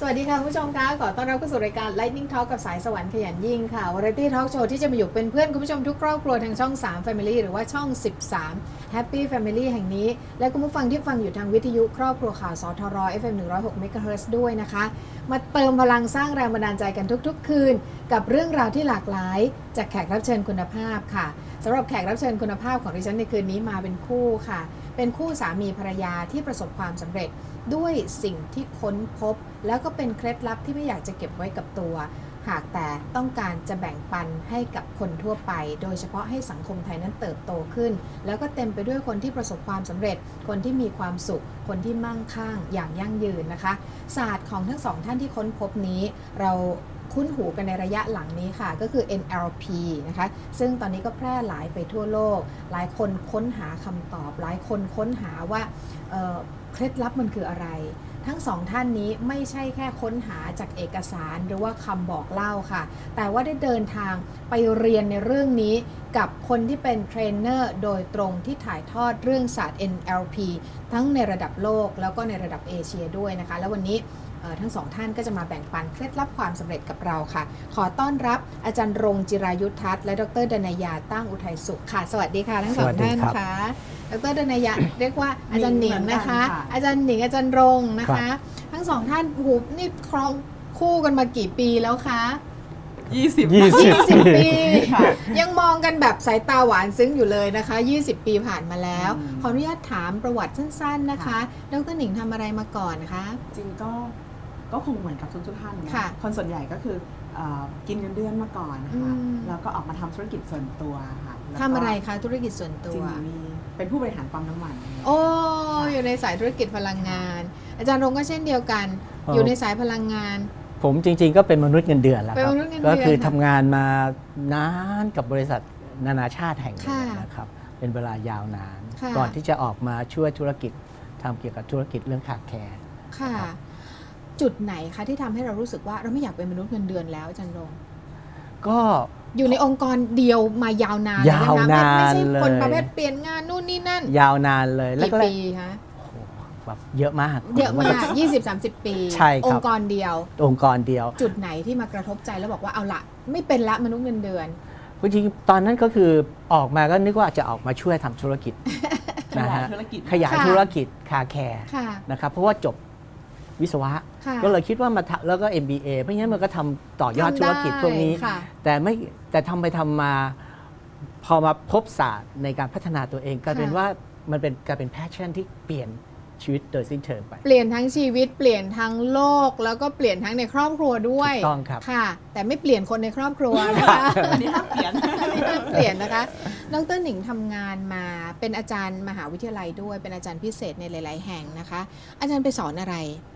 สวัสดีค่ะคุณผู้ชมคะขอต้อนรับเข้าสู่รายการ Lightning Talk กับสายสวรรค์ขยันยิ่งค่ะ Variety Talk Show ที่จะมาอยู่เป็นเพื่อนคุณผู้ชมทุกครอบครัวทางช่อง 3 Family หรือว่าช่อง 13 Happy Family แห่งนี้ และคุณผู้ฟังที่ฟังอยู่ทางวิทยุครอบครัวข่าวสทร FM 106 MHz ด้วยนะคะ มาเติมพลังสร้างแรงบันดาลใจกันทุกๆ คืน กับเรื่องราวที่หลากหลาย จากแขกรับเชิญคุณภาพค่ะสำหรับแขกรับเชิญคุณภาพของดิฉันในคืนนี้มาเป็นคู่ค่ะ เป็นคู่สามีภรรยาที่ประสบความสำเร็จ ด้วยสิ่งที่ค้นพบ แล้วก็เป็นเคล็ดลับที่ไม่อยากจะเก็บไว้กับตัว หากแต่ต้องการจะแบ่งปันให้กับคนทั่วไป โดยเฉพาะให้สังคมไทยนั้นเติบโตขึ้น แล้วก็เต็มไปด้วยคนที่ประสบความสำเร็จ คนที่มีความสุข คนที่มั่งคั่งอย่างยั่งยืนนะคะ ศาสตร์ของทั้งสองท่านที่ค้นพบนี้เราคุ้นหูกันในระยะหลังนี้ค่ะ ก็คือ NLP นะคะ ซึ่งตอนนี้ก็แพร่หลายไปทั่วโลก หลายคนค้นหาคำตอบ หลายคนค้นหาว่า เคล็ดลับมันคืออะไร ทั้งสองท่านนี้ไม่ใช่แค่ค้นหาจากเอกสารหรือว่าคำบอกเล่าค่ะ แต่ว่าได้เดินทางไปเรียนในเรื่องนี้กับคนที่เป็นเทรนเนอร์โดยตรงที่ถ่ายทอดเรื่องศาสตร์ NLP ทั้งในระดับโลกแล้วก็ในระดับเอเชียด้วยนะคะ แล้ววันนี้ทั้งสองท่านก็จะมาแบ่งปันเคล็ดลับความสำเร็จกับเราค่ะ ขอต้อนรับอาจารย์รงจิรายุทธทัศน์และดรดนายาตั้งอุทัยสุขค่ะ สวัสดีค่ะทั้งสองท่านค่ะ ดรดนายาเรียกว่าอาจารย์หนิงนะคะเหมือนกันค่ะอาจารย์หนิงอาจารย์รงค์นะคะ ทั้งสองท่านโอ้โหนี่ครองคู่กันมากี่ปีแล้วคะยี่สิบยี่สิบ20 ปีค่ะยังมองกันแบบสายตาหวานซึ้งอยู่เลยนะคะ 20 ปีผ่านมาแล้วอืมขออนุญาตถามประวัติสั้น ๆ นะคะค่ะดรหนิงทำอะไรมาก่อนคะ จริงก็ก็คงเหมือนกับทุกๆท่านนะค่ะคนส่วนใหญ่ก็คือเอ่อกินเงินเดือนมาก่อนค่ะอืมแล้วก็ออกมาทำธุรกิจส่วนตัวค่ะแล้วก็ทำอะไรคะธุรกิจส่วนจตัริวงมี เป็นผู้บริหารปั๊มน้ำมัน โอ้ค่ะอยู่ในสายธุรกิจพลังงาน อาจารย์รงค์ก็เช่นเดียวกันอ๋อออยู่ในสายพลังงาน ผมจริง ๆ ก็เป็นมนุษย์เงินเดือนแหล้วเป็นครับมนุษย์เงินเดือนก็คือค่ะทำงานมานานกับบริษัทนานาชาติแห่งหนึ่งค่ะนะครับเป็นเวลายาวนานค่ะก่อนที่จะออกมาช่วยธุรกิจทำเกี่ยวกับธุรกิจเรื่องขาดแคลนค่ะ จุดไหนคะที่ทำให้เรารู้สึกว่าเราไม่อยากเป็นมนุษย์เงินเดือนแล้วอาจารย์รงค์ก็ อยู่ในองค์กรเดียวมายาวนานยาวนานไม่ใช่คนเลยประเภทเปลี่ยนงานนู่นนี่นั่น ยาวนานเลยแล้วกี่ก็ปีคะโอ้โหแบบเยอะมาก เยอะมาก20-30 ปี ใช่ครับองค์กรเดียว องค์กรเดียว จุดไหนที่มากระทบใจแล้วบอกว่าเอาละไม่เป็นละมนุษย์เงินเดือนจริงๆตอนนั้นก็คือออกมาก็นึกว่าจะออกมาช่วยทำธุรกิจขนะยายฮะธุรกิจขยายค่ะธุรกิจคาแคร์ค่ะนะครับเพราะว่าจบวิศวะค่ะ ก็เลยคิดว่ามาทำแล้วก็ MBA เพราะงั้นมันก็ทำต่อยอดทำธุรกิจพวกนี้ได้ค่ะแต่ไม่แต่ทำไปทำมาพอมาพบศาสตร์ในการพัฒนาตัวเองกลายเป็นค่ะว่ามันเป็นกลายเป็นแพชชั่นที่เปลี่ยนชีวิตโดยสิ้นเชิงไป เปลี่ยนทั้งชีวิตเปลี่ยนทั้งโลก แล้วก็เปลี่ยนทั้งในครอบครัวด้วยถูกต้องครับค่ะ แต่ไม่เปลี่ยนคนในครอบครัวนะคะอันนี้ห้ามเปลี่ยนเปลี่ยนนะคะดรหนิงทำงานมาเป็นอาจารย์มหาวิทยาลัยด้วยเป็นอาจารย์พิเศษในหลาย ๆ แห่งนะคะ อาจารย์ไปสอนอะไรเอ่อ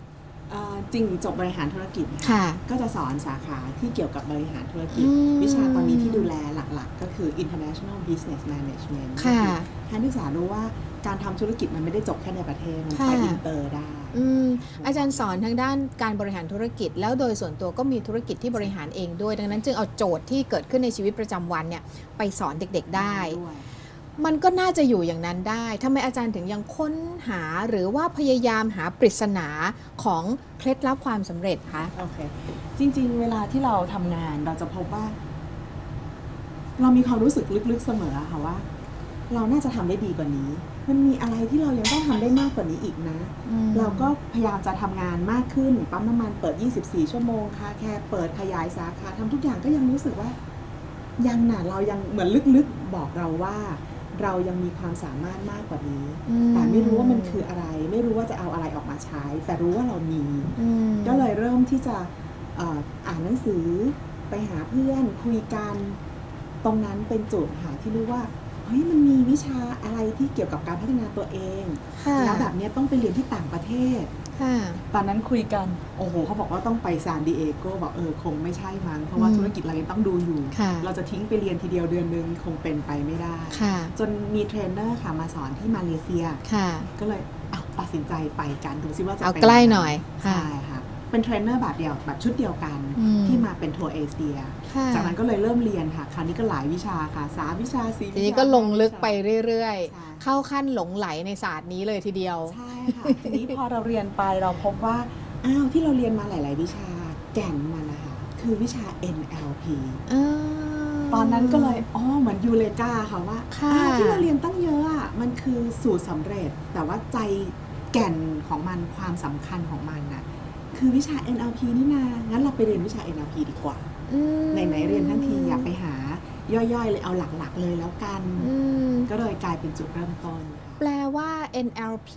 จริงจบบริหารธุรกิจค่ะก็จะสอนสาขาที่เกี่ยวกับบริหารธุรกิจอืมวิชาตอนนี้ที่ดูแลหลักๆ ก็คือ international business management ค่ะให้นักศึกษารู้ว่าการทำธุรกิจมันไม่ได้จบแค่ในประเทศ มันไปค่ะอินเตอร์ได้อืมอาจารย์สอนทางด้านการบริหารธุรกิจ แล้วโดยส่วนตัวก็มีธุรกิจที่บริหารเองด้วย ดังนั้นจึงเอาโจทย์ที่เกิดขึ้นในชีวิตประจำวันเนี่ยไปสอนเด็กๆได้ด้วย มันก็น่าจะอยู่อย่างนั้นได้ทำไมอาจารย์ถึงยังค้นหาหรือว่าพยายามหาปริศนาของเคล็ดลับความสำเร็จคะ โอเค จริง ๆ เวลาที่เราทำงานเราจะพบว่า เรามีความรู้สึกลึกๆเสมอค่ะว่า เราน่าจะทำได้ดีกว่านี้ มันมีอะไรที่เรายังต้องทำได้มากกว่านี้อีกนะเราก็พยายามจะทำงานมากขึ้น ปั๊มน้ำมันเปิด 24 ชั่วโมงค่ะแค่เปิดขยายสาขาทำทุกอย่างก็ยังรู้สึกว่า ยังน่ะเรายังเหมือนลึกๆบอกเราว่า เรายังมีความสามารถมากกว่านี้อืมแต่ไม่รู้ว่ามันคืออะไร ไม่รู้ว่าจะเอาอะไรออกมาใช้ แต่รู้ว่าเรามีอืมก็เลยเริ่มที่จะเอ่ออ่านหนังสือไปหาเพื่อนคุยกัน ตรงนั้นเป็นจุดหาที่รู้ว่าเฮ้ยมันมีวิชาอะไรที่เกี่ยวกับการพัฒนาตัวเองค่ะแล้วแบบเนี้ยต้องไปเรียนที่ต่างประเทศค่ะตอนนั้นคุยกัน โอ้โห เขาบอกว่าต้องไปซานดิเอโกบอกเออคงไม่ใช่มั้ง เพราะว่าอืมธุรกิจเรายังต้องดูอยู่ค่ะเราจะทิ้งไปเรียนทีเดียวเดือนนึงคงเป็นไปไม่ได้ค่ะจนมีเทรนเนอร์ค่ะมาสอนที่มาเลเซียค่ะก็เลยอะตัดสินใจไปกันดูซิว่าจะเอาป็นใกล้งไงหน่อยค่ะใช่ค่ะ เป็นเทรนเนอร์แบบเดียวแบบชุดเดียวกันอืมที่มาเป็นทัวร์เอเชียค่ะจากนั้นก็เลยเริ่มเรียนค่ะ คราวนี้ก็หลายวิชาค่ะสามวิชาสี่วิชาทีนี้ก็ลงลึกไปห้าวิชาเรื่อยใช่ๆเข้าขั้นหลงไหลในศาสตร์นี้เลยทีเดียว ใช่ค่ะ ทีนี้พอเราเรียนไปเราพบว่า อ้าวที่เราเรียนมาหลาย ๆ วิชาแก่นมันนะคะคือวิชา NLP อ่าตอนนั้นก็เลย อ๋อ เหมือนยูเลกาค่ะว่าค่ะอ้าวที่เราเรียนตั้งเยอะอะ มันคือสูตรสำเร็จ แต่ว่าใจแก่นของมันความสำคัญของมันน่ะ คือวิชา NLP นี่นา งั้นเราไปเรียนวิชา NLP ดีกว่าอืมไหนๆเรียนทั้งทีอยากไปหาย่อยๆ เลยเอาหลักๆ เลยแล้วกันอืมก็เลยกลายเป็นจุดเริ่มต้นค่ะแปลว่า NLP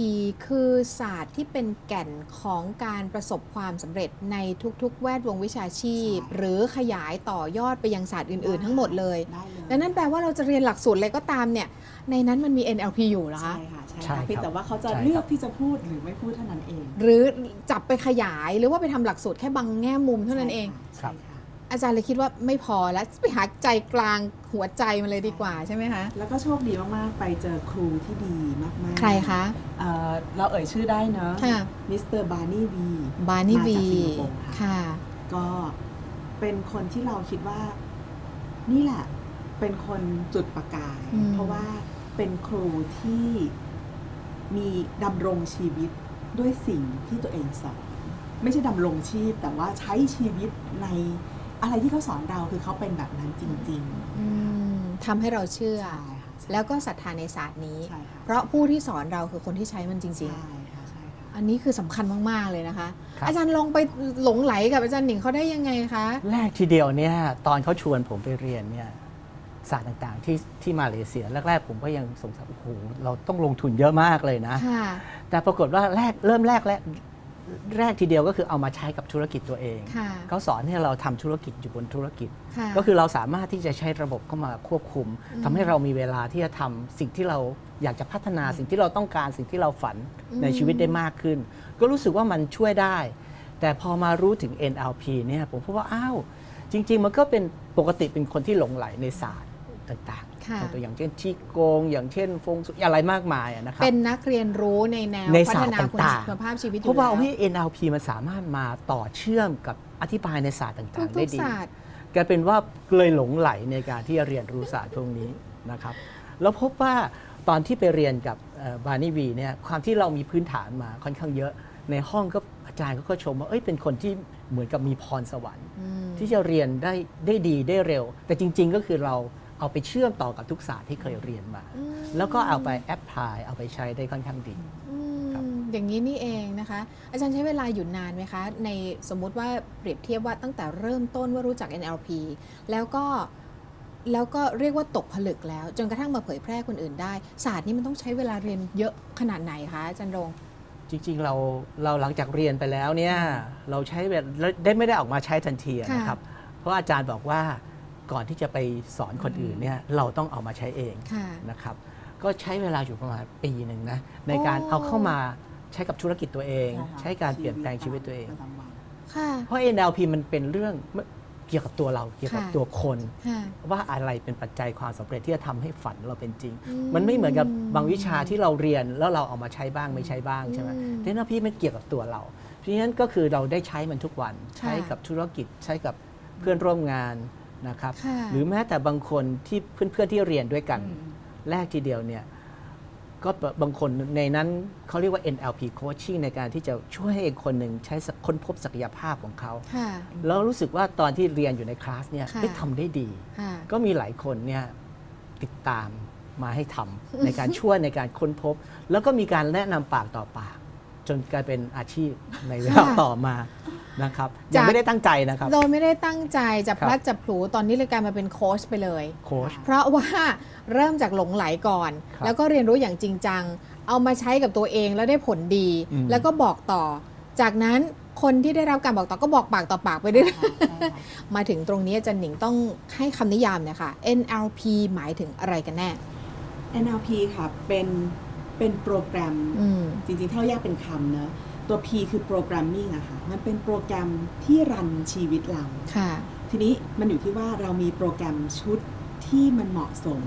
คือศาสตร์ที่เป็นแก่นของการประสบความสำเร็จในทุกๆ แวดวงวิชาชีพใช่หรือขยายต่อยอดไปยังศาสตร์อื่นๆ ทั้งหมดเลยได้เลยดังนั้นแปลว่าเราจะเรียนหลักสูตรอะไรก็ตามเนี่ย ในนั้นมันมี NLP อยู่เหรอคะใช่ค่ะ ใช่ใช่ค่ะเพียงครับแต่ว่าเขาจะใช่ครับเลือกที่จะพูดหรือไม่พูดเท่านั้นเอง หรือจับไปขยายหรือว่าไปทำหลักสูตรแค่บางแง่มุมเท่านั้นเองใช่ค่ะอาจารย์เลยคิดว่าไม่พอแล้วไปหาใจกลางหัวใจมันเลยดีกว่าใช่ไหมคะ แล้วก็โชคดีมาก ๆ ไปเจอครูที่ดีมาก ๆ ใครคะเอ่อเราเอ่ยชื่อได้เนอะค่ะมิสเตอร์บาร์นี่วีบาร์นี่มาวีจากสิงคโปร์ค่ะค่ะ ก็เป็นคนที่เราคิดว่า นี่แหละเป็นคนจุดประกายอืมเพราะว่าเป็นครูที่ มีดำรงชีวิตด้วยสิ่งที่ตัวเองสอน ไม่ใช่ดำรงชีพแต่ว่าใช้ชีวิตในอะไรที่เขาสอนเราคือเขาเป็นแบบนั้นจริงอืมทำให้เราเชื่ๆอใช่ค่ะใช่แล้วก็ศรัทธาในศาสตร์นี้ใช่ค่ะเพราะผู้ที่สอนเราคือคนที่ใช้มันจริงใช่ค่ะใช่ค่ะๆอันนี้คือสำคัญมากๆเลยนะคะครับอาจารย์ลงไปหลงไหลกับอาจารย์หนิงเขาได้ยังไงคะ แรกทีเดียวเนี่ยตอนเขาชวนผมไปเรียนเนี่ย ศาสตร์ต่างๆ ที่ที่มาเลเซียแรกๆ ผมก็ยังสงสัยโอ้โหเราต้องลงทุนเยอะมากเลยนะ ค่ะแต่ปรากฏว่าแรกเริ่มแรกแรกแรกทีเดียวก็คือเอามาใช้กับธุรกิจตัวเอง ค่ะเขาสอนให้เราทำธุรกิจอยู่บนธุรกิจ ค่ะ ก็คือเราสามารถที่จะใช้ระบบเข้ามาควบคุมอืมทำให้เรามีเวลาที่จะทำสิ่งที่เราอยากจะพัฒนาสิ่งที่เราต้องการสิ่งที่เราฝันอืม ในชีวิตได้มากขึ้น ก็รู้สึกว่ามันช่วยได้ แต่พอมารู้ถึง NLP เนี่ยผมพบว่าอ้าวจริง ๆ มันก็เป็นปกติเป็นคนที่หลงไหลในศาสตร์ ต่างค่ะๆตัวอย่างเช่นชีโกง อย่างเช่นฟงสุยอะไรมากมายอะนะครับเป็นนักเรียนรู้ในแนวในพัศาฒสตร์นาคุณต่างๆคุณภาพชีวิตอเพยู่ราะว่าแล้วเฮ้ย NLP มันสามารถมาต่อเชื่อมกับอธิบายในศาสตร์ต่างๆทุได้กดีๆศาสตร์กลายเป็นว่าเลยหลงไหลในการที่จะเรียนรู้ศาสตร์พวกนี้นะครับแล้วพบว่าตอนที่ไปเรียนกับบาร์นี่วีเนี่ยความที่เรามีพื้นฐานมาค่อนข้างเยอะ ในห้องก็อาจารย์ก็ชมว่าเอ้ยเป็นคนที่เหมือนกับมีพรสวรรค์อืมที่จะเรียนได้ได้ดีได้เร็ว แต่จริง ๆ ก็คือเรา เอาไปเชื่อมต่อกับทุกศาสตร์ที่เคยเรียนมาอืมแล้วก็เอาไปแอพพลายเอาไปใช้ได้ค่อนข้างดีอืมครับอย่างนี้นี่เองนะคะ อาจารย์ใช้เวลาอยู่นานไหมคะ ในสมมุติว่าเปรียบเทียบว่าตั้งแต่เริ่มต้นว่ารู้จัก NLP แล้วก็แล้วก็เรียกว่าตกผลึกแล้ว จนกระทั่งมาเผยแพร่คนอื่นได้ ศาสตร์นี้มันต้องใช้เวลาเรียนเยอะขนาดไหนคะอาจารย์รงจริงๆ เราเราหลังจากเรียนไปแล้วเนี่ยเราใช้แบบได้ไม่ได้ออกมาใช้ทันทีอะค่ะนะครับ เพราะอาจารย์บอกว่า ก่อนที่จะไปสอนคนอื่นเนี่ยเราต้องเอามาใช้เองค่ะนะครับ ก็ใช้เวลาอยู่ประมาณปีหนึ่งนะในการเอาเข้ามาใช้กับธุรกิจตัวเองค่ะใช้การเปลี่ยนแปลงชีวิตตัวเองประจำวันค่ะเพราะ NLP มันเป็นเรื่องเกี่ยวกับตัวเราเกี่ยวกับค่ะตัวคนค่ะว่าอะไรเป็นปัจจัยความสำเร็จที่จะทำให้ฝันเราเป็นจริงอืมมันไม่เหมือนกับบางวิชาที่เราเรียนแล้วเราเอามาใช้บ้างไม่ใช้บ้างใช่ไหมอืมแต่ NLP มันเกี่ยวกับตัวเรา เพราะฉะนั้นก็คือเราได้ใช้มันทุกวันใช้กับธุรกิจใช้กับเพื่อนร่วมงาน นะครับค่ะหรือแม้แต่บางคนที่เพื่อนๆที่เรียนด้วยกันอืมแรกทีเดียวเนี่ยก็บางคนในนั้นเขาเรียกว่า NLP coaching ในการที่จะช่วยให้อีกคนหนึ่งใช้ค้นพบศักยภาพของเขาค่ะแล้วรู้สึกว่าตอนที่เรียนอยู่ในคลาสเนี่ยค่ะได้ทำได้ดีค่ะก็มีหลายคนเนี่ยติดตามมาให้ทำในการช่วยในการค้นพบ แล้วก็มีการแนะนำปากต่อปาก จนกลายเป็นอาชีพในเวลาค่ะต่อมา นะครับจายักงไม่ได้ตั้งใจนะครับ โดยไม่ได้ตั้งใจจับครับพลัดจับผลูตอนนี้เลยกลายมาเป็นโค้ชไปเลยโค้ชเพราะว่าเริ่มจากหลงไหลก่อนครับแล้วก็เรียนรู้อย่างจริงจัง เอามาใช้กับตัวเองแล้วได้ผลดีอืมแล้วก็บอกต่อ จากนั้นคนที่ได้รับการบอกต่อก็บอกปากต่อปากไปเรื่อยใช่ค่ะๆมาถึงตรงนี้อาจารย์หนิงต้องให้คำนิยามเนี่ยค่ะ NLP หมายถึงอะไรกันแน่ NLP ค่ะเป็นเป็นโปรแกรมอืมจริงๆถ้าเราแยกเป็นคำเนอะ ตัว P คือโปรแกรมมิ่งอะค่ะ มันเป็นโปรแกรมที่รันชีวิตเรา ค่ะ ทีนี้มันอยู่ที่ว่าเรามีโปรแกรมชุดที่มันเหมาะสม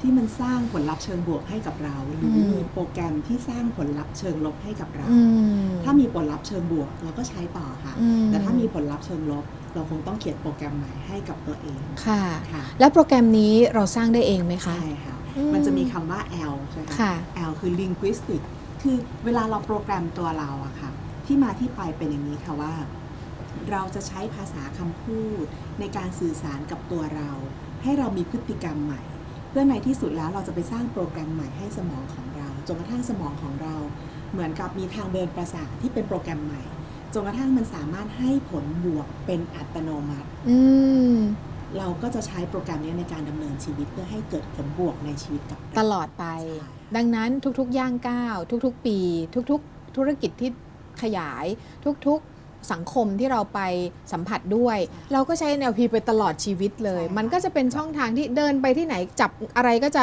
ที่มันสร้างผลลัพธ์เชิงบวกให้กับเรา หรือมมีโปรแกรมที่สร้างผลลัพธ์เชิงลบให้กับเราอืมถ้ามีผลลัพธ์เชิงบวกเราก็ใช้ต่อค่ะอืมแต่ถ้ามีผลลัพธ์เชิงลบ เราคงต้องเขียนโปรแกรมใหม่ให้กับตัวเองค่ะค่ะแล้วโปรแกรมนี้เราสร้างได้เองไหมคะ ใช่ค่ะอืมมันจะมีคำว่า L ใช่ไหมค่ะ L คือ linguistic คือเวลาเราโปรแกรมตัวเราอะค่ะ ที่มาที่ไปเป็นอย่างนี้ค่ะว่า เราจะใช้ภาษาคำพูด ในการสื่อสารกับตัวเรา ให้เรามีพฤติกรรมใหม่ เพื่อในที่สุดแล้วเราจะไปสร้างโปรแกรมใหม่ให้สมองของเราจนกระทั่งสมองของเรา เหมือนกับมีทางเดินประสาทที่เป็นโปรแกรมใหม่จนกระทั่งมันสามารถให้ผลบวกเป็นอัตโนมัติอื เราก็จะใช้โปรแกรมนี้ในการดำเนินชีวิตเพื่อให้เกิดผลบวกในชีวิตกับเราตลอดไปใช่ดังนั้นทุกๆ ย่างก้าว ทุกๆ ปี ทุกๆ ธุรกิจที่ขยาย ทุกๆสังคมที่เราไปสัมผัสด้วย เราก็ใช้ NLP ไปตลอดชีวิตเลยใช่ค่ะมันก็จะเป็นช่องทางที่เดินไปที่ไหนจับอะไรก็จะ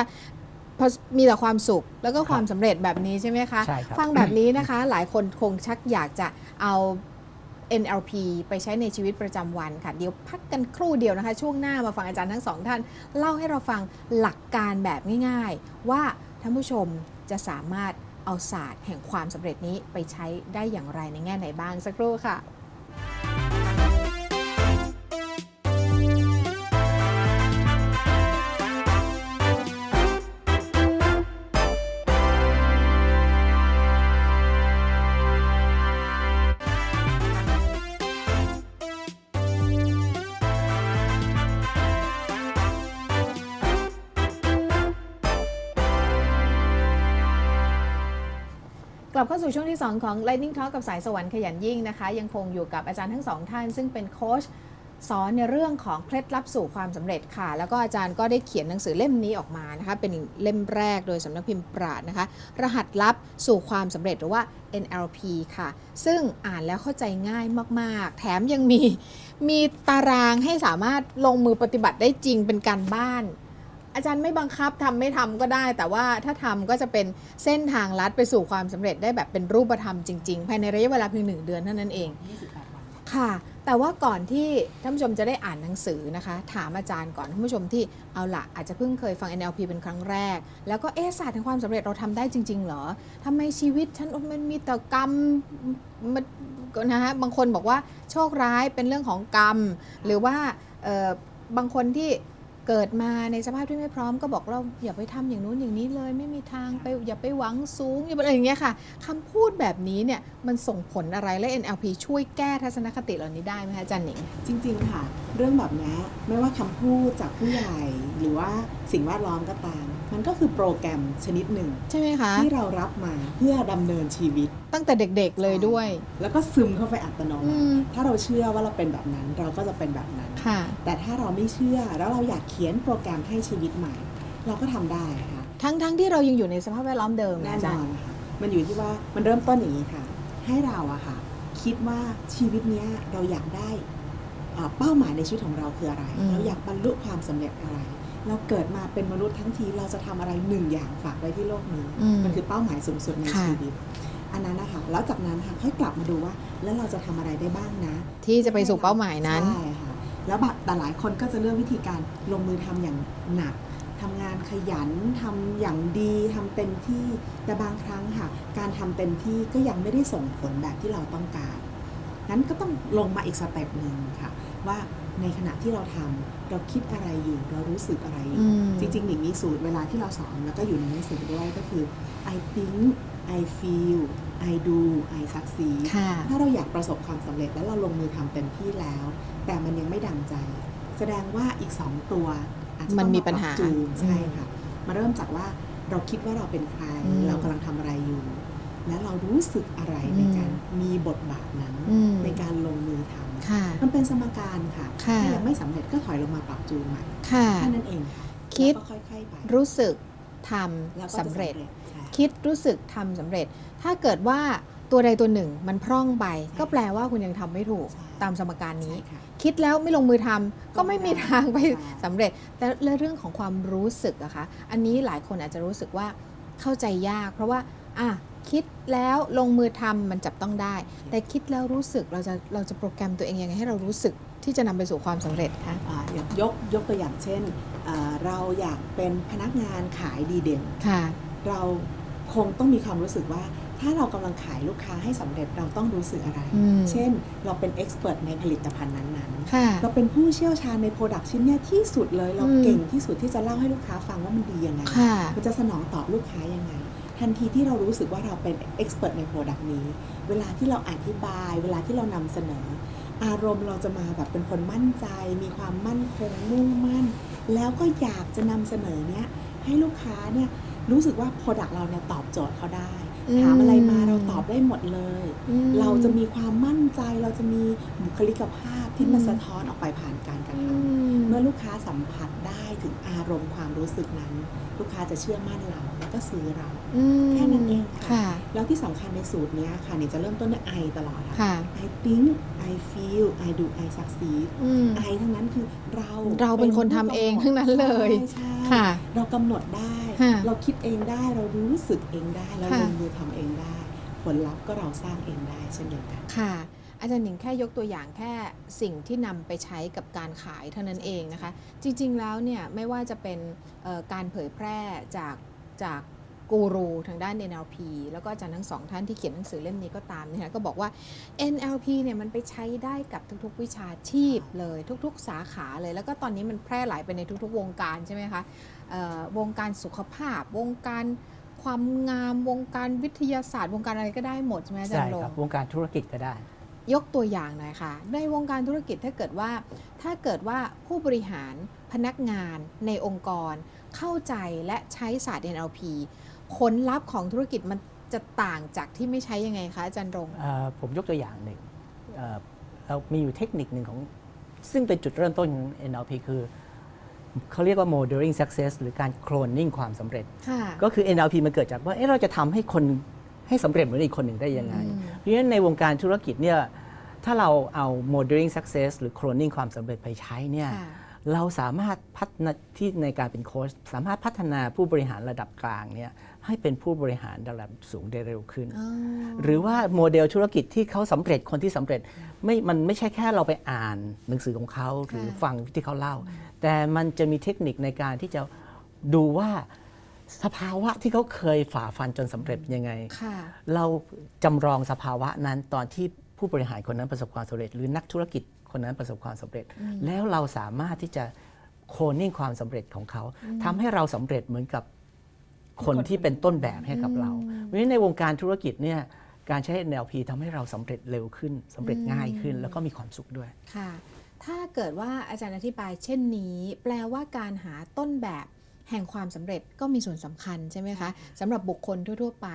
พอมีแต่ความสุข แล้วก็ความสำเร็จแบบนี้ใช่ไหมคะใช่ครับฟังแบบนี้นะคะ หลายคนคงชักอยากจะเอา NLP ไปใช้ในชีวิตประจำวันค่ะ เดี๋ยวพักกันครู่เดียวนะคะ ช่วงหน้ามาฟังอาจารย์ทั้งสองท่าน เล่าให้เราฟังหลักการแบบง่ายๆ ว่าท่านผู้ชมจะสามารถเอาศาสตร์แห่งความสำเร็จนี้ไปใช้ได้อย่างไรในแง่ไหนบ้างสักครู่ค่ะ เข้าสู่ช่วงที่ 2 ของ Lightning Talk กับสายสวรรค์ขยันยิ่งนะคะ ยังคงอยู่กับอาจารย์ทั้งสองท่าน ซึ่งเป็นโค้ชสอนในเรื่องของเคล็ดลับสู่ความสำเร็จค่ะ แล้วก็อาจารย์ก็ได้เขียนหนังสือเล่มนี้ออกมานะคะ เป็นเล่มแรกโดยสำนักพิมพ์ปราดนะคะ รหัสลับสู่ความสำเร็จหรือว่า NLP ค่ะ ซึ่งอ่านแล้วเข้าใจง่ายมากๆ แถมยังมีมีตารางให้สามารถลงมือปฏิบัติได้จริงเป็นการบ้าน อาจารย์ไม่บังคับทำไม่ทำก็ได้ แต่ว่าถ้าทำก็จะเป็นเส้นทางลัดไปสู่ความสำเร็จได้แบบเป็นรูปธรรมจริง ๆ ภายในระยะเวลาเพียงหนึ่งเดือนเท่านั้นเอง28วันค่ะ แต่ว่าก่อนที่ท่านผู้ชมจะได้อ่านหนังสือนะคะ ถามอาจารย์ก่อนท่านผู้ชมที่เอาละอาจจะเพิ่งเคยฟัง NLP เป็นครั้งแรก แล้วก็เอะศาสตร์แห่งความสำเร็จเราทำได้จริง ๆ เหรอทำไมชีวิตฉันมันมีแต่กรรมมันนะฮะบางคนบอกว่าโชคร้ายเป็นเรื่องของกรรม หรือว่าเออบางคนที่ เกิดมาในสภาพที่ไม่พร้อมก็บอกเราอย่าไปทำอย่างนู้นอย่างนี้เลย ไม่มีทางไปอย่าไปหวังสูงอย่าไปอะไรอย่างเงี้ยค่ะคำพูดแบบนี้เนี่ยมันส่งผลอะไรและ NLP ช่วยแก้ทัศนคติเหล่านี้ได้ไหมคะอาจารย์หนิง จริง ๆ ค่ะ เรื่องแบบนี้ไม่ว่าคำพูดจากผู้ใหญ่หรือว่าสิ่งแวดล้อมก็ตาม มันก็คือโปรแกรมชนิดหนึ่งใช่ไหมคะที่เรารับมาเพื่อดำเนินชีวิต ตั้งแต่เด็กๆเลยด้วย แล้วก็ซึมเข้าไปอัตโนอืมัติมถ้าเราเชื่อว่าเราเป็นแบบนั้นเราก็จะเป็นแบบนั้นค่ะแต่ถ้าเราไม่เชื่อแล้วเราอยากเขียนโปรแกรมให้ชีวิตใหม่ เราก็ทำได้ค่ะ ทั้งๆที่เรายังอยู่ในสภาพแวดล้อมเดิมแน่อาจานรอนย์ค่ะมันอยู่ที่ว่ามันเริ่มต้นอย่างนี้ค่ะ ให้เราอะค่ะ คิดว่าชีวิตเนี้ยเราอยากได้อ่าเป้าหมายในชีวิตของเราคืออะไรอืมเราอยากบรรลุความสำเร็จอะไร เราเกิดมาเป็นมนุษย์ทั้งทีเราจะทำอะไรหนึ่งอย่างฝากไว้ที่โลกนี้อืมมันคือเป้าหมายสูงสุดในค่ะชีวิต อันนั้นนะคะ แล้วจากนั้นค่ะค่อยกลับมาดูว่า แล้วเราจะทำอะไรได้บ้างนะ ที่จะไปสู่เป้าหมายนั้นใช่ค่ะ แล้วแบบแต่หลายคนก็จะเลือกวิธีการลงมือทำอย่างหนักทำงานขยันทำอย่างดีทำเต็มที่แต่บางครั้งค่ะ การทำเต็มที่ก็ยังไม่ได้ส่งผลแบบที่เราต้องการนั้นก็ต้องลงมาอีกสเต็ปหนึ่งค่ะ ว่าในขณะที่เราทำเราคิดอะไรอยู่เรารู้สึกอะไรอยู่อืมจริงๆหนิงมีสูตรเวลาที่เราสอนแล้วก็อยู่ในหนังสือด้วยก็คือ I think I feel I do I succeed ค่ะถ้าเราอยากประสบความสำเร็จแล้วเราลงมือทำเต็มที่แล้ว แต่มันยังไม่ดังใจ แสดงว่าอีกสองตัวอาจจะมันต้องมีปัญหาปรับจูนใช่อืมค่ะมาเริ่มจากว่าเราคิดว่าเราเป็นใครอืมเรากำลังทำอะไรอยู่ และเรารู้สึกอะไรในอืมการมีบทบาทนั้นอืมในการลงมือทำค่ะมันเป็นสมการค่ะค่ะถ้ายังไม่สำเร็จก็ถอยลงมาปรับจูนใหม่ค่ะแค่นั้นเองะคิดแล้วก็ค่อยๆไปรู้สึกทแล้วก็ำจะสำเร็จใช่ คิดรู้สึกทำสำเร็จ ถ้าเกิดว่าตัวใดตัวหนึ่งมันพร่องไป ก็แปลว่าคุณยังทำไม่ถูกใช่ตามสมการนี้ใช่ค่ะคิดแล้วไม่ลงมือทำก็ไม่มีทางไปใช่สำเร็จ แต่เรื่องของความรู้สึกอะคะอันนี้หลายคนอาจจะรู้สึกว่าเข้าใจยาก เพราะว่าอะคิดแล้วลงมือทำมันจับต้องได้ แต่คิดแล้วรู้สึกเราจะเราจะโปรแกรมตัวเองยังไงให้เรารู้สึกที่จะนำไปสู่ความสำเร็จคะอ่าอย่างยกยกตัวอย่างเช่นอ่าเราอยากเป็นพนักงานขายดีเด่นค่ะเรา คงต้องมีความรู้สึกว่า ถ้าเรากำลังขายลูกค้าให้สำเร็จเราต้องรู้สึกอะไรอืมเช่น เราเป็นเอ็กซ์เพรสในผลิตภัณฑ์นั้นค่ะๆเราเป็นผู้เชี่ยวชาญในโปรดักชิ้นเนี้ยที่สุดเลย เราอืมเก่งที่สุดที่จะเล่าให้ลูกค้าฟังว่ามันดียังไงค่ะมันจะสนองตอบลูกค้ายังไงทันทีที่เรารู้สึกว่าเราเป็นเอ็กซ์เพรสในโปรดักต์นี้ เวลาที่เราอธิบาย เวลาที่เรานำเสนอ อารมณ์เราจะมาแบบเป็นคนมั่นใจ มีความมั่นคงมุ่งมั่น แล้วก็อยากจะนำเสนอเนี้ยให้ลูกค้าเนี่ย รู้สึกว่าโปรดักต์เราเนี่ยตอบโจทย์เขาได้อืมถามอะไรมาเราตอบได้หมดเลยอืมเราจะมีความมั่นใจเราจะมีบุคลิกภาพที่มันอืมสะท้อนออกไปผ่านการกระอืทำมเมื่อลูกค้าสัมผัสได้ถึงอารมณ์ความรู้สึกนั้น ลูกค้าจะเชื่อมั่นเราแล้วก็ซื้อเราอืมแค่นั้นเองค่ะค่ะแล้วที่สำคัญในสูตรเนี้ยค่ะเนี่ยจะเริ่มต้นด้วย I ตลอดค่ะค่ะ I think I feel I do I succeed อืม I ทั้งนั้นคือเราเราเป็นคนทำเองทั้งนั้นเลย ใช่ใช่ค่ะเรากำหนดได้ค่ะ เราคิดเองได้เรารู้สึกเองได้เราค่ะลงมือทำเองได้ ผลลัพธ์ก็เราสร้างเองได้เช่นเดียวกันค่ะ อาจารย์หนิงแค่ยกตัวอย่างแค่สิ่งที่นำไปใช้กับการขายเท่านั้นเองนะคะ จริงๆแล้วเนี่ยไม่ว่าจะเป็นเอ่อการเผยแพร่จากจากกูรูทางด้าน NLP แล้วก็อาจารย์ทั้งสองท่านที่เขียนหนังสือเล่มนี้ก็ตามเนี่ยนะก็บอกว่า NLP เนี่ยมันไปใช้ได้กับทุกๆ วิชาชีพเลย ทุก ๆ สาขาเลย แล้วก็ตอนนี้มันแพร่หลายไปในทุก ๆ วงการใช่ไหมคะเอ่อ วงการสุขภาพ วงการความงาม วงการวิทยาศาสตร์ วงการอะไรก็ได้หมดใช่ไหมอาจารใช่ย์ลครับงวงการธุรกิจก็ได้ ยกตัวอย่างหน่อยค่ะ ในวงการธุรกิจถ้าเกิดว่า ถ้าเกิดว่าผู้บริหารพนักงานในองค์กร เข้าใจและใช้ศาสตร์ NLP ผลลัพธ์ของธุรกิจมันจะต่างจากที่ไม่ใช้ยังไงคะอาจารย์รงค์เอ่อผมยกตัวอย่างหนึ่งเอ่อเรามีอยู่เทคนิคหนึ่งของ ซึ่งเป็นจุดเริ่มต้นของ NLP คือ เขาเรียกว่า modeling success หรือการ cloning ความสำเร็จค่ะก็คือ NLP มันเกิดจากว่าเอ๊ะเราจะทำให้คนให้สำเร็จเหมือนอีกคนหนึ่งได้ยังไงอืมเพราะฉะนั้นในวงการธุรกิจเนี่ยถ้าเราเอา modeling success หรือ cloning ความสำเร็จไปใช้เนี่ยค่ะเราสามารถพัฒนาที่ในการเป็นโค้ชสามารถพัฒนาผู้บริหารระดับกลางเนี่ยให้เป็นผู้บริหารระดับสูงได้เร็วขึ้นอ๋อหรือว่าโมเดลธุรกิจที่เขาสำเร็จคนที่สำเร็จไม่มันไม่ใช่แค่เราไปอ่านหนังสือของเขาหรือฟังที่เขาเล่า แต่มันจะมีเทคนิคในการที่จะดูว่าสภาวะที่เขาเคยฝ่าฟันจนสำเร็จยังไงค่ะเราจำลองสภาวะนั้นตอนที่ผู้บริหารคนนั้นประสบความสำเร็จ หรือนักธุรกิจคนนั้นประสบความสำเร็จ แล้วเราสามารถที่จะโคลนิ่งความสำเร็จของเขาทำให้เราสำเร็จเหมือนกับคนที่เป็นต้นแบบให้กับเราเพราะฉะนั้นในวงการธุรกิจเนี่ยการใช้ NLP ทำให้เราสำเร็จเร็วขึ้นสำเร็จง่ายขึ้น แล้วก็มีความสุขด้วยค่ะ ถ้าเกิดว่าอาจารย์อธิบายเช่นนี้ แปลว่าการหาต้นแบบแห่งความสำเร็จก็มีส่วนสำคัญใช่ไหมคะสำหรับบุคคลทั่ว ๆ ไป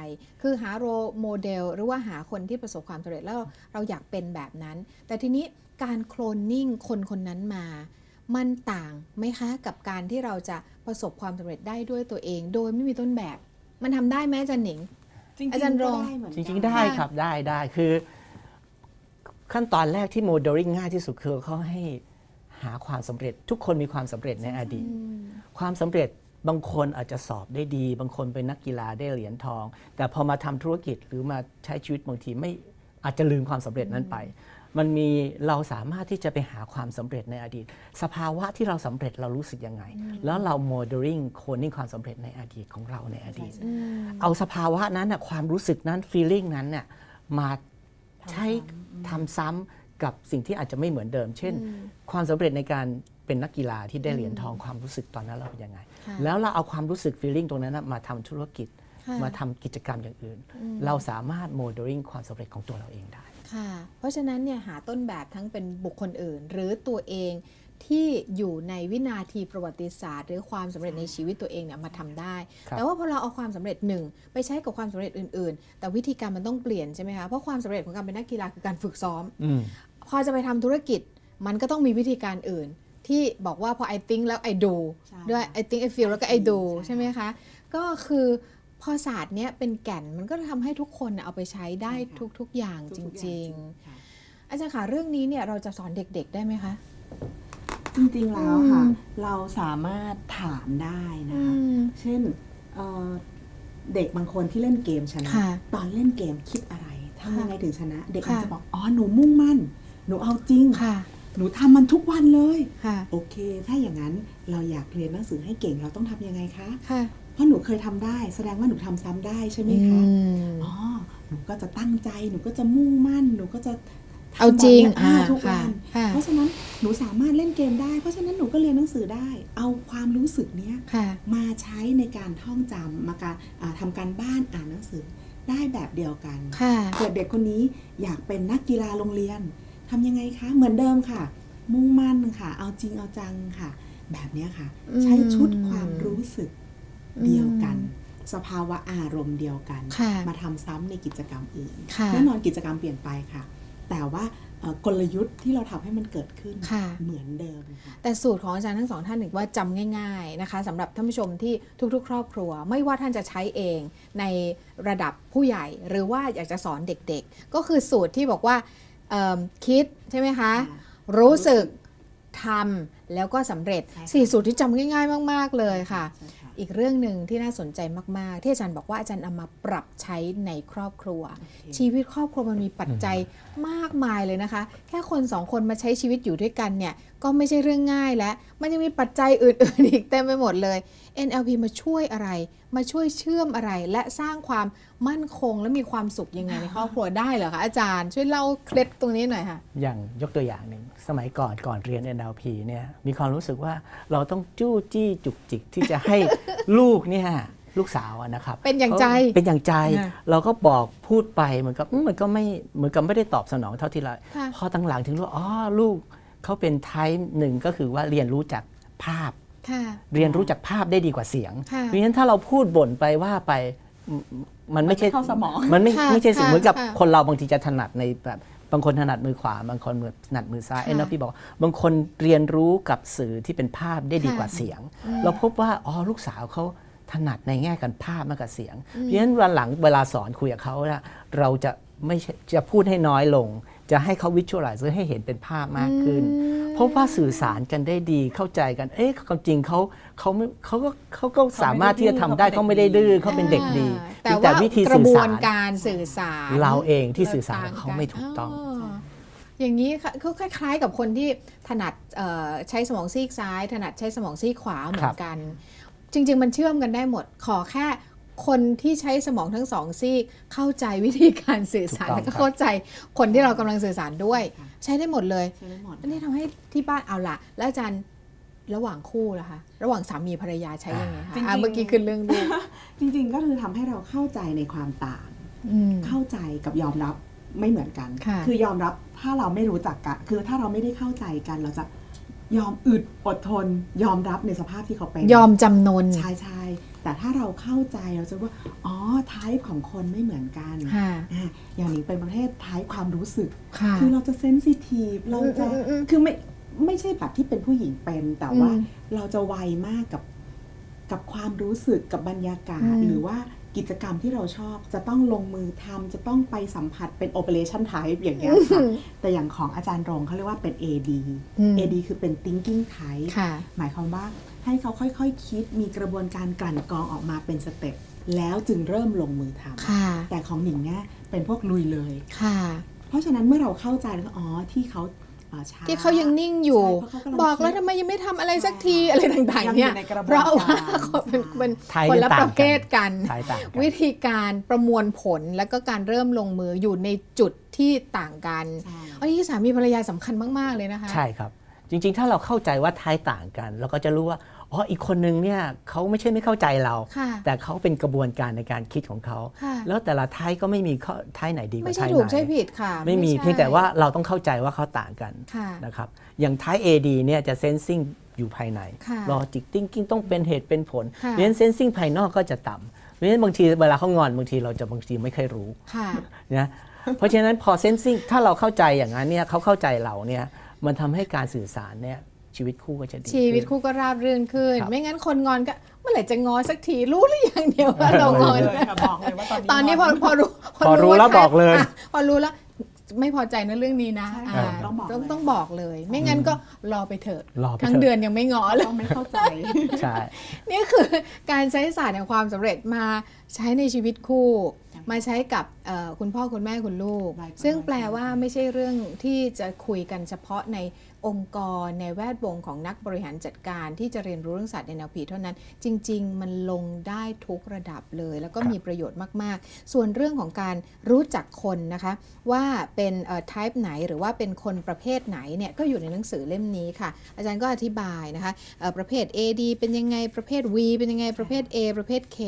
คือหาโรโมเดล หรือว่าหาคนที่ประสบความสำเร็จแล้วเราอยากเป็นแบบนั้น แต่ทีนี้การโคลนนิ่งคนคนนั้นมา มันต่างไหมคะ กับการที่เราจะประสบความสำเร็จได้ด้วยตัวเอง โดยไม่มีต้นแบบ มันทำได้ไหมอาจารย์หนิงจริงๆอาจารย์รงก็ได้เหมือนจกันริงๆได้ครับได้ได้คือ ขั้นตอนแรกที่โมเดลลิ่งง่ายที่สุดคือเขาให้หาความสำเร็จ ทุกคนมีความสำเร็จในอดีต ความสำเร็จบางคนอาจจะสอบได้ดี บางคนเป็นนักกีฬาได้เหรียญทอง แต่พอมาทำธุรกิจหรือมาใช้ชีวิตบางทีไม่อาจจะลืมความสำเร็จนั้นไป มันมีเราสามารถที่จะไปหาความสำเร็จในอดีต สภาวะที่เราสำเร็จเรารู้สึกยังไง แล้วเราโมเดลลิ่งโคนิ่งความสำเร็จในอดีตของเราในอดีต เอาสภาวะนั้นน่ะความรู้สึกนั้น feeling นั้นเนี่ยมา ใช้ทำซ้ำกับสิ่งที่อาจจะไม่เหมือนเดิม เช่น ความสำเร็จในการเป็นนักกีฬาที่ได้เหรียญทองความรู้สึกตอนนั้นเราเป็นยังไงค่ะแล้วเราเอาความรู้สึก feeling ตรงนั้นนะมาทำธุรกิจค่ะมาทำกิจกรรมอย่างอื่น เราสามารถ modeling ความสำเร็จของตัวเราเองได้ค่ะเพราะฉะนั้นเนี่ยหาต้นแบบทั้งเป็นบุคคลอื่น หรือตัวเอง ที่อยู่ในวินาทีประวัติศาสตร์ หรือความสำเร็จในชีวิตตัวเองเนี่ยมาทำได้ครับแต่ว่าพอเราเอาความสำเร็จหนึ่งไปใช้กับความสำเร็จอื่น ๆ แต่วิธีการมันต้องเปลี่ยนใช่ไหมคะเพราะความสำเร็จของการเป็นนักกีฬาคือการฝึกซ้อมอืมพอจะไปทำธุรกิจมันก็ต้องมีวิธีการอื่น ที่บอกว่าพอ I think แล้ว I do ใช่ด้วย I think I feel แล้วก็ I do ใช่ใช่ไหมคะก็คือพอศาสตร์เนี้ยเป็นแก่นมันก็ทำให้ทุกคนน่ะเอาไปใช้ได้ใช่ค่ะทุก ๆ อย่างจทุกๆริงๆค่ะๆอาจารย์คะเรื่องนี้เนี่ยเราจะสอนเด็ก ๆ ได้ไหมคะ จริงๆแล้วค่ะอืมเราสามารถถามได้นะอืคะมเช่นเอ่อเด็กบางคนที่เล่นเกมชนะค่ะตอนเล่นเกมคิดอะไรทำยังไงถึงชนะ เด็กอาจค่ะจะบอกอ๋อหนูมุ่งมั่น หนูเอาจริงค่ะ หนูทำมันทุกวันเลยค่ะ โอเค ถ้าอย่างนั้นเราอยากเรียนหนังสือให้เก่งเราต้องทำยังไงคะค่ะเพราะหนูเคยทำได้ แสดงว่าหนูทำซ้ำได้ใช่ไหมคะอืมอ๋อหนูก็จะตั้งใจหนูก็จะมุ่งมั่น หนูก็จะ เอาจริงอ่าอ่าทุกวัค่ะนค่ะเพราะฉะนั้นหนูสามารถเล่นเกมได้ เพราะฉะนั้นหนูก็เรียนหนังสือได้ เอาความรู้สึกเนี้ยค่ะมาใช้ในการท่องจำมาการอ่าทำการบ้านอ่านหนังสือได้แบบเดียวกันค่ะเกิดเด็กคนนี้อยากเป็นนักกีฬาโรงเรียนทำยังไงคะ เหมือนเดิมค่ะ มุ่งมั่นค่ะ เอาจริงเอาจังค่ะ แบบเนี้ยค่ะอืมใช้ชุดความรู้สึกเดียวกัน สภาวะอารมณ์เดียวกันค่ะมาทำซ้ำในกิจกรรมอื่นค่ะแน่นอนกิจกรรมเปลี่ยนไปค่ะ แต่ว่าเอ่อกลยุทธ์ที่เราทำให้มันเกิดขึ้นค่ะเหมือนเดิมค่ะแต่สูตรของอาจารย์ทั้งสองท่านถือว่าจำง่าย ๆนะคะสำหรับท่านผู้ชมที่ทุก ๆ ครอบครัว ไม่ว่าท่านจะใช้เองในระดับผู้ใหญ่ หรือว่าอยากจะสอนเด็กๆ ก็คือสูตรที่บอกว่าเอิ่มคิดใช่ไหมคะค่ะรู้สึกทำแล้วก็สำเร็จใช่ค่ะสี่สูตรที่จำง่าย ๆ มาก ๆ เลยค่ะใช่ค่ะ อีกเรื่องหนึ่งที่น่าสนใจมาก ๆ ที่อาจารย์บอกว่าอาจารย์เอามาปรับใช้ในครอบครัวโอเคชีวิตครอบครัวมันมีปัจจัยมากมายเลยนะคะ แค่คนสองคนมาใช้ชีวิตอยู่ด้วยกันเนี่ย ก็ไม่ใช่เรื่องง่ายแล้วมันยังมีปัจจัยอื่นๆอีกเต็มไปหมดเลย NLP มาช่วยอะไร มาช่วยเชื่อมอะไร และสร้างความมั่นคงและมีความสุขยังไงในครอบครัวได้เหรอคะอาจารย์ช่วยเล่าเคล็ดตรงนี้หน่อยค่ะ อย่างยกตัวอย่างหนึ่งสมัยก่อนก่อนเรียน NLP เนี่ยมีความรู้สึกว่าเราต้องจู้จี้จุกจิกที่จะให้ลูกเนี่ยลูกสาวอะนะครับ เป็นอย่างใจขเป็นอย่างใจค่ะเราก็บอกพูดไปเหมือนกับอืมมันก็ไม่เหมือนกับไม่ได้ตอบสนองเท่าที่เราค่ะพอตั้งหลังถึงรู้ว่าอ๋อลูก เขาเป็นไทป์หนึ่งก็คือว่าเรียนรู้จากภาพค่ะเรียนรู้จากภาพได้ดีกว่าเสียงค่ะเพราะฉะนั้นถ้าเราพูดบ่นไปว่าไปมมันไม่ใช่มันไม่เข้าสมองมันไม่ค่ะไม่ใช่สิ่งค่ะเหมือนกับค่ะคนเราบางทีจะถนัดในแบบบางคนถนัดมือขวา บางคนถนัดมือซ้ายค่ะเอ็นแล้วพี่บอกว่าบางคนเรียนรู้กับสื่อที่เป็นภาพได้ดีกว่าค่ะเสียงอืมเราพบว่าอ๋อลูกสาวเขาถนัดในแง่การภาพมากกว่าเสียง เพราะฉะนั้นวันหลังเวลาสอนคุยกับเขาเนี่ยเราจะไม่ใช่จะพูดให้น้อยลง จะให้เขาวิชวลไลซ์ให้เห็นเป็นภาพมากขึ้นอืมเพราะว่าสื่อสารกันได้ดีเข้าใจกัน เอ๊ะความจริงเขาเขาไม่เขาก็เขาก็สามารถที่จะทำได้เขาไม่ได้ดื้อเขาเป็นเด็กดีแต่เพียงแต่ว่าวิธีกระสื่อบวสานรการสื่อสารเราเองที่สื่อสารต่งเขาไม่ถูกต้องอย่างนี้ค่ะก็คล้ายๆกับคนที่ถนัดเอ่อใช้สมองซีกซ้าย ถนัดใช้สมองซีกขวาเหมือนกัน จริง ๆ มันเชื่อมกันได้หมด ขอแค่ คนที่ใช้สมองทั้งสองซีกเข้าใจวิธีการสื่อสารถูกต้อง และก็ครับเข้าใจคนที่เรากำลังสื่อสารด้วย ค่ะ ใช้ได้หมดเลย ใช้ได้หมดอันนี้ทำให้ที่บ้านเอาล่ะแล้วอาจารย์ระหว่างคู่ล่ะคะระหว่างสามีภรรยาใช้ยังไงคะจริงๆ อะเมื่อกี้คือเรื่องลูกจริงๆ ก็คือทำให้เราเข้าใจในความต่าง อืม เข้าใจกับยอมรับไม่เหมือนกันค่ะ อยอมรับถ้าเราไม่รู้จักกัน คือถ้าเราไม่ได้เข้าใจกัน เราจะยอมอึดอดทน ยอมรับในสภาพที่เขาเป็นยอมจำนน ใช่ใช่ แต่ถ้าเราเข้าใจเราจะว่าอ๋อไทป์ของคนไม่เหมือนกันค่ะอะอย่างหนิงเป็นประเภทไทป์ความรู้สึกค่ะคือเราจะเซนซิทีฟเราจะอืมอืมอืมคือไม่ไม่ใช่แบบที่เป็นผู้หญิงเป็น แต่ว่าอืมเราจะไวมากกับกับความรู้สึกกับบรรยากาศอืมหรือว่ากิจกรรมที่เราชอบจะต้องลงมือทำจะต้องไปสัมผัสเป็น operation type อย่างเงี้ยค่ะแต่อย่างของอาจารย์รงเขาเรียกว่าเป็น AD อืม AD คือเป็น thinking type ค่ะหมายความว่า ให้เขาค่อยๆคคิดมีกระบวนการกลั่นกรองออกมาเป็นสเต็ปแล้วจึงเริ่มลงมือทำค่ะแต่ของหนิงเนี่ยเป็นพวกลุยเลยค่ะ เพราะฉะนั้นเมื่อเราเข้าใจแล้วก็อ๋อที่เขาเอ่อช้าที่เขายังนิ่งอยู่ใช่เพราะเขากำลังบอกแล้วคิดทำไมยังไม่ทำอะไรสักทีอะไรต่างยังๆเนี่ยอยู่ในกระบวนเพราะว่าการเขาเป็นใช่เป็นไทยคนเนี่ยละต่างประเภทกันสายต่างกัน วิธีการประมวลผลแล้วก็การเริ่มลงมืออยู่ในจุดที่ต่างกันใช่อันนี้สามีภรรยาสำคัญมาก ๆ เลยนะคะ ใช่ครับ จริง ๆ ถ้าเราเข้าใจว่าท้ายต่างกัน เราก็จะรู้ว่า อ๋ออีกคนนึงเนี่ยเขาไม่ใช่ไม่เข้าใจเราค่ะแต่เขาเป็นกระบวนการในการคิดของเขาค่ะแล้วแต่ละท้ายก็ไม่มีข้อท้ายไหนดีกไม่ว่าใช่ท้ายถูกไหนใช่ผิดค่ะไม่มีใช่เพียงแต่ว่าเราต้องเข้าใจว่าเขาต่างกันค่ะนะครับอย่างท้าย AD เนี่ยจะ sensing อยู่ภายในค่ะ logic thinking ต้องเป็นเหตุเป็นผลค่ะเพราะฉะนั้น sensing ภายนอกก็จะต่ำเพราะฉะนั้นบางทีเวลาเขางอนบางทีเราจะบางทีไม่เคอยรู้ค่ะนะเพราะฉะนั้นพอ sensing ถ้าเราเข้าใจอย่างนั้นเนี่ยเขาเข้าใจเราเนี่ยมันทำให้การสื่อสารเนี่ย ชีวิตคู่ก็จะดีชีวิตขึ้นคู่ก็ราบรื่นขึ้นครับไม่งั้นคนงอนก็เมื่อไหร่จะงอสักทีรู้หรือยังเดียวว่าเรางอนเลยค่ะบอกเลยว่าตอนนี้ตอนนี้พอพอรู้พอรู้แล้วาบอกเลยะพอรู้แล้วไม่พอใจนะเรื่องนี้นะใช่อ่าค่ะต้องบอกต้องเลยต้องบอกเลย ไม่งั้นก็รอไปเถอะรอไปทั้งเถอะเดือนยังไม่งอเลยเราไม่เข้าใจใช่นี่คือการใช้ศาสตร์แห่งความสำเร็จมาใช้ในชีวิตคู่ มาใช้กับเอ่อคุณพ่อคุณแม่คุณลูกได้ครับซึ่งแปลว่าไม่ใช่เรื่องที่จะคุยกันเฉพาะในองค์กรในแวดวงของนักบริหารจัดการที่จะเรียนรู้เรื่องศาสตร์ NLP เท่านั้น จริง ๆ มันลงได้ทุกระดับเลย แล้วก็ครับมีประโยชน์มาก ๆ ส่วนเรื่องของการรู้จักคนนะคะ ว่าเป็นเอ่อ type ไหนหรือว่าเป็นคนประเภทไหนเนี่ยก็อยู่ในหนังสือเล่มนี้ค่ะ อาจารย์ก็อธิบายนะคะเอ่อประเภท AD เป็นยังไงประเภท V เป็นยังไงประเภท A ประเภท K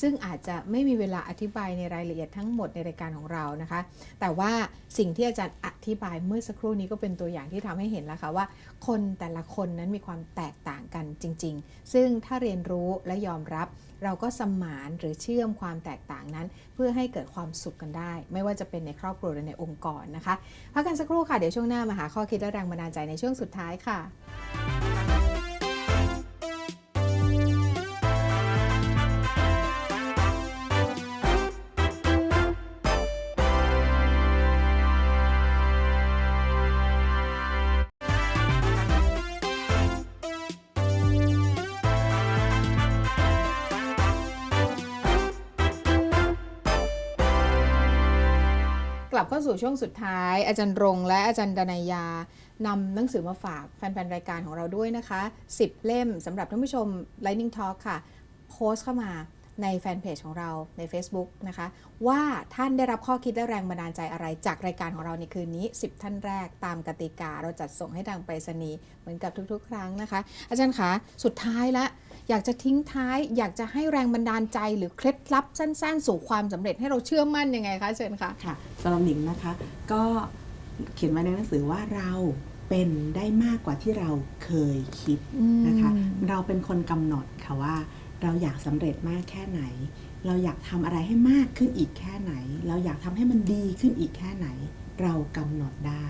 ซึ่งอาจจะไม่มีเวลาอธิบายในรายายละเอียดทั้งหมดในรายการของเรานะคะ แต่ว่าสิ่งที่อาจารย์อธิบายเมื่อสักครู่นี้ก็เป็นตัวอย่างที่ทำให้เห็นแล้วค่ะว่า คนแต่ละคนนั้นมีความแตกต่างกันจริง ๆ ซึ่งถ้าเรียนรู้และยอมรับ เราก็สมานหรือเชื่อมความแตกต่างนั้น เพื่อให้เกิดความสุขกันได้ ไม่ว่าจะเป็นในครอบครัวหรือในองค์กรนะคะพักกันสักครู่ค่ะเดี๋ยวช่วงหน้ามาหาข้อคิดและแรงบันดาลใจในช่วงสุดท้ายค่ะ บเข้าสู่ช่วงสุดท้าย อาจารย์รงและอาจารย์ดนายานำหนังสือมาฝากแฟนๆ รายการของเราด้วยนะคะ 10 เล่มสำหรับท่านผู้ชม Lightning Talk ค่ะ โพสต์เข้ามาในแฟนเพจของเราใน Facebook นะคะ ว่าท่านได้รับข้อคิดและแรงบันดาลใจอะไรจากรายการของเราในคืนนี้ 10 ท่านแรกตามกติกา เราจัดส่งให้ทางไปรษณีย์เหมือนกับทุกๆ ครั้งนะคะ อาจารย์คะ สุดท้ายละ อยากจะทิ้งท้าย อยากจะให้แรงบันดาลใจ หรือเคล็ดลับสั้น ๆ สู่ความสำเร็จให้เราเชื่อมั่นยังไงคะเชิญค่ะค่ะสำหรับหนิงนะคะ ก็เขียนไว้ในหนังสือว่าเราเป็นได้มากกว่าที่เราเคยคิดนะคะอืมเราเป็นคนกำหนดค่ะว่า เราอยากสำเร็จมากแค่ไหน เราอยากทำอะไรให้มากขึ้นอีกแค่ไหน เราอยากทำให้มันดีขึ้นอีกแค่ไหน เรากำหนดได้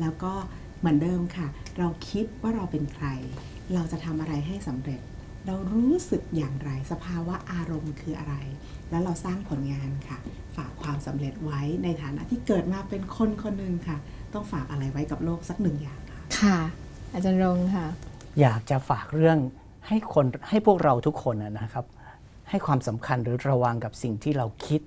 แล้วก็เหมือนเดิมค่ะ เราคิดว่าเราเป็นใคร เราจะทำอะไรให้สำเร็จ เรารู้สึกอย่างไร สภาวะอารมณ์คืออะไร แล้วเราสร้างผลงานค่ะ ฝากความสำเร็จไว้ในฐานะที่เกิดมาเป็นคนคนหนึ่งค่ะ ต้องฝากอะไรไว้กับโลกสักหนึ่งอย่างค่ะ ค่ะ อาจารย์รงค์ค่ะ อยากจะฝากเรื่องให้คนให้พวกเราทุกคนนะนะครับ ให้ความสำคัญหรือระวังกับสิ่งที่เราคิด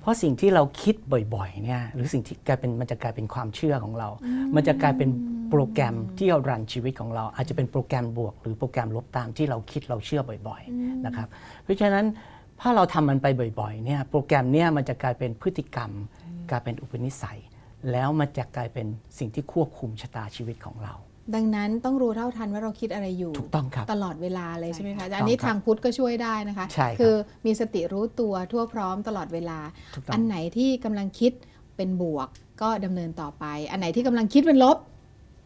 เพราะสิ่งที่เราคิดบ่อยๆเนี่ยหรือสิ่งที่กลายเป็นมันจะกลายเป็นความเชื่อของเรา มันจะกลายเป็น โปรแกรมที่เรารันชีวิตของเรา อาจจะเป็นโปรแกรมบวก หรือโปรแกรมลบตามที่เราคิดเราเชื่อบ่อยๆนะครับเพราะฉะนั้นถ้าเราทำมันไปบ่อยๆเนี่ยโปรแกรมเนี่ยมันจะกลายเป็นพฤติกรรม กลายเป็นอุปนิสัย แล้วมันจะกลายเป็นสิ่งที่ควบคุมชะตาชีวิตของเรา ดังนั้นต้องรู้เท่าทันว่าเราคิดอะไรอยู่ถูกต้องครับตลอดเวลาเลยใช่ไหมใช่คะค่ะอาจารย์อันนี้ถูกต้องครับทางพุทธก็ช่วยได้นะคะใช่ครับคือมีสติรู้ตัวทั่วพร้อมตลอดเวลาถูกต้องอันไหนที่กำลังคิดเป็นบวกก็ดำเนินต่อไป อันไหนที่กำลังคิดเป็นลบ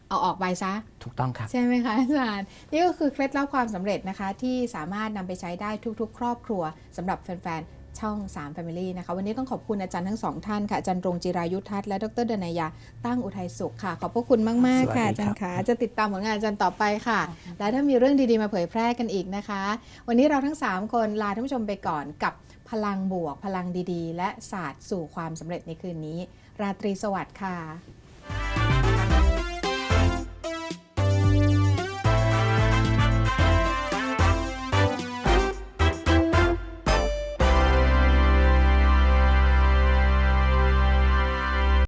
เอาออกไปซะ ถูกต้องครับ ใช่ไหมคะอาจารย์ นี่ก็คือเคล็ดลับความสำเร็จนะคะ ที่สามารถนำไปใช้ได้ทุก ๆ ครอบครัวสำหรับแฟนๆ ช่อง 3 Family นะคะ วันนี้ต้องขอบคุณอาจารย์ทั้งสองท่านค่ะ อาจารย์รงจิรายุทธทัศน์และดรเดนายา ตั้งอุทัยสุขค่ะ ขอบพระคุณมาก ๆ ค่ะสวัอาสดีจารครับย์ค่ะ จะติดตามผลงานอาจารย์ต่อไปค่ะ และถ้ามีเรื่องดี ๆ มาเผยแพร่กันอีกนะคะ วันนี้เราทั้ง 3 คนลาท่านผู้ชมไปก่อนกับพลังบวก พลังดีๆ และศาสตร์สู่ความสำเร็จในคืนนี้ ราตรีสวัสดิ์ค่ะ